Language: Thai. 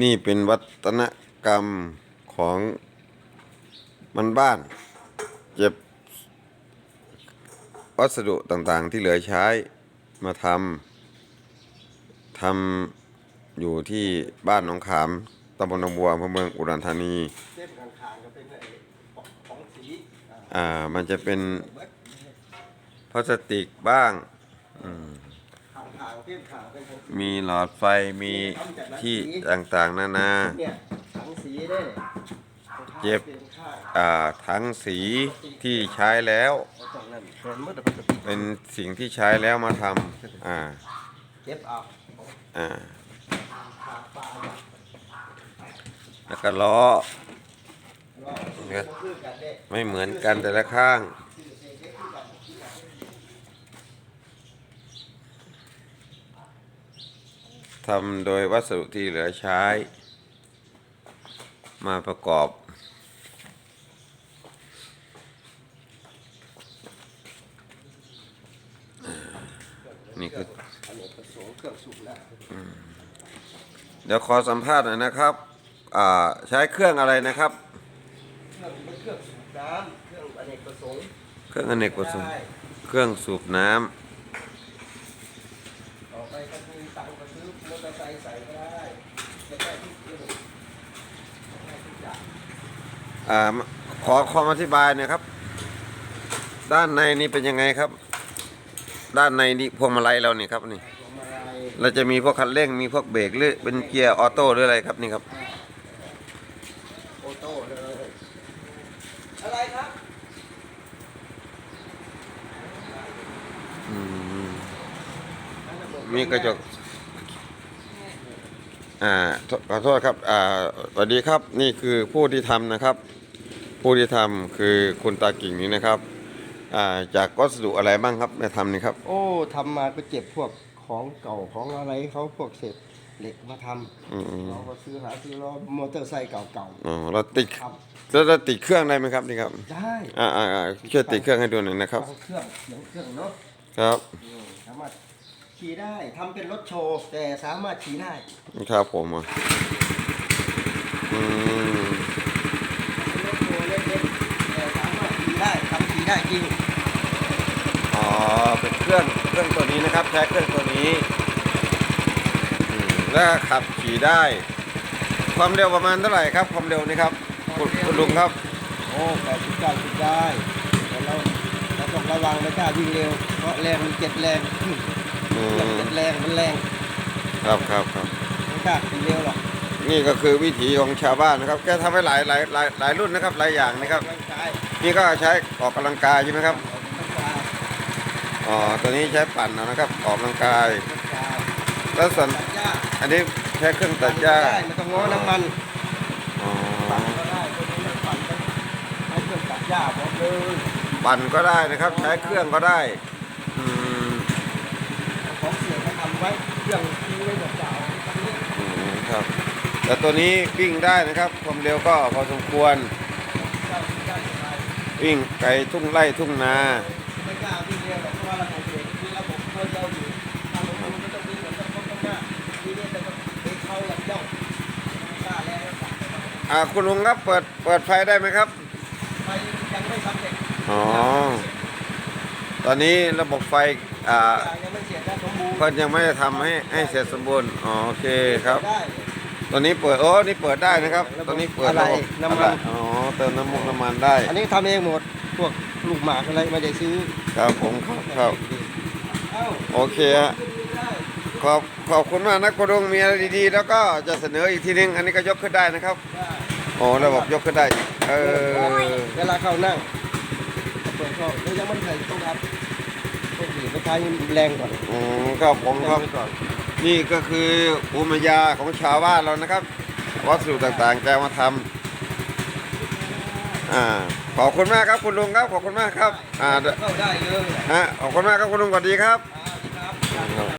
นี่เป็นวัฒนกรรมของมันบ้านเก็บวัสดุต่างๆที่เหลือใช้มาทำทำอยู่ที่บ้านหนองขามตำบลหนองบัวอำเภอเมืองอุดรธานีเส้นข้างๆก็เป็นไอ้ของสีอ่ามันจะเป็นเบิดพลาสติกบ้างข้างๆเส้นข้างเป็นของสี มีหลอดไฟมีที่ต่างๆนานาเนี่ยถังสีได้เจ็บเป็นข้างอ่าทั้งสีที่ใช้แล้วเอาตรงนั้นแทนเมื่อแต่พลาสติกเป็นสิ่งที่ใช้แล้วมาทำอ่าเก็บเอาอ่าขาปลาเนี่ยแล้วก็ล้อรอบคือกันเด้ไม่เหมือนกันแต่ละข้าง ทำโดยวัสดุที่เหลือใช้ มาประกอบนี่คือเดี๋ยวขอสัมภาษณ์หน่อยนะครับ ใช้เครื่องอะไรนะครับ เครื่องเครื่องสูบน้ำเครื่องอเนกประสงค์เครื่องอเนกประสงค์ เครื่องสูบน้ำ ต่อไปก็มีตังค์ก็ซื้อมอเตอร์ไซค์ใส่ก็ได้จะได้ทุกเรื่องได้ทุกอย่างอ่าขอความอธิบายหน่อยครับ ด้านในนี่เป็นยังไงครับ ด้านในนี่พวงมาลัยเรานี่ครับนี่ พวงมาลัยเราจะมีพวกคันเร่งมีพวกเบรกหรือเป็นเกียร์ออโต้หรืออะไรครับนี่ครับ โอโต้เลยอะไรครับอืม มีกระจก อ่าโทขอโทษครับอ่าสวัสดีครับนี่คือผู้ที่ทำนะครับ ผู้ที่ทำคือคุณตากิ่งนี้นะครับอ่าจากวัสดุอะไรบ้างครับแม่ทำนี่ครับ โอ้ทำมาก็เจ็บพวกของเก่าของอะไรเขาพวกเศษเหล็กมาทอืมำเราก็ซื้อหาซื้อล้อมอเตอร์ไซค์เก่าอ๋อเราติดๆทแล้วเราติดเครื่องได้ไหมครับนี่ครับำได้อ่าอ่าอ่าช่วยติดเครื่องให้ดูหน่อยนะครับฟังเครื่องเสียงเครื่องเนาะครับ อืมสามารถ ขี่ได้ทำเป็นรถโชว์ แต่สามารถขี่ได้ครับผมอะอืมเป็นรถโชว์เล็กๆแต่สามารถขี่ได้ทำขี่ได้จริงอ๋อเป็นเครื่องเครื่องตัวนี้นะครับใช้เครื่องตัวนี้อืมแล้วขับขี่ได้ ความเร็วประมาณเท่าไหร่ครับ ความเร็วนี่ครับคุณคุณลุงครับ โอ้แปดสิบเก้าสิบได้แต่เราเราต้องระวังไม่กล้าวิ่งเร็วเพราะแรงมันเจ็ดแรง แรงมันแรงครับครับครับไม่กล้าขี่เร็วหรอกนี่ก็คือวิถีของชาวบ้านนะครับ แกทำให้หลายหลายหลายหลายรุ่นนะครับหลายอย่างนะครับร่างกายนี่ก็ใช้ออกกำลังกายใช่ไหมครับออกกำลังกายอ๋อตัวนี้ใช้ปั่นเอานะครับ ออกกำลังกายร่างกายแล้วส่วนตัดหญ้าอันนี้ใช้เครื่องตัดหญ้าได้ไม่ต้องง้อน้ำมันอ๋อปั่นก็ได้ตัวนี้ไม่ปั่นก็ใช้เครื่องตัดหญ้าหมดเลยปั่นก็ได้นะครับ ใช้เครื่องก็ได้อืม ของเสียเขาทำไว้เครื่องทิ้งไว้เปล่าๆตรงนี้อืมครับ แต่ตัวนี้วิ่งได้นะครับ ความเร็วก็พอสมควรได้ได้สบายวิ่งไกลทุ่งไร่ทุ่งนา ไม่กล้าวิ่งเร็วหรอกเพราะว่าระบบเบรกมีระบบตัวเดียวอยู่ถ้าลงทุนก็ต้องวิ่งเหมือนกับรถข้างหน้าทีนี้แต่ก็เบรกเข้าหลับย่องไม่กล้าแล้วสั่งไปมาอ่าคุณลุงครับเปิดเปิดไฟได้ไหมครับ ไปยังไม่สำเร็จอ๋อ ตอนนี้ระบบไฟ อ่ายังไม่เสร็จนะสมบูรณ์เพิ่นยังไม่ได้ทำให้ให้เสร็จสมบูรณ์อ๋อโอเคครับ ได้ ตัวนี้เปิดโอ้นี่เปิดได้นะครับ ตัวนี้เปิดอะไรบบน้ำมันอะไรอ๋อเติมน้ำมันน้ำมันได้อันนี้ทำเองหมดพวกลูกหมากอะไรไม่ได้ซื้อครับผมครับครับเอ้าโอเคฮะ ขึ้นได้ขอบขอบคุณมากนะคุณลุงมีอะไรดีๆ แล้วก็จะเสนออีกทีนึง อันนี้ก็ยกขึ้นได้นะครับได้โอ้ระบบยกขึ้นได้ เออ เวลาเข้านั่งเปิดเข้าแล้วยังไม่ใส่ต้องอัพ ต้องหนีไปท้ายแรงก่อนอืมครับผมครับแงไว้ก่อนนี่ก็คือภูมิปัญญาของชาวบ้านเรานะครับ วัสดุต่างๆแกมาทำอ่าขอบคุณมากครับคุณลุงครับขอบคุณมากครับอ่าเข้าได้เลยฮะขอบคุณมากครับคุณลุงสวัสดีครับ ครับ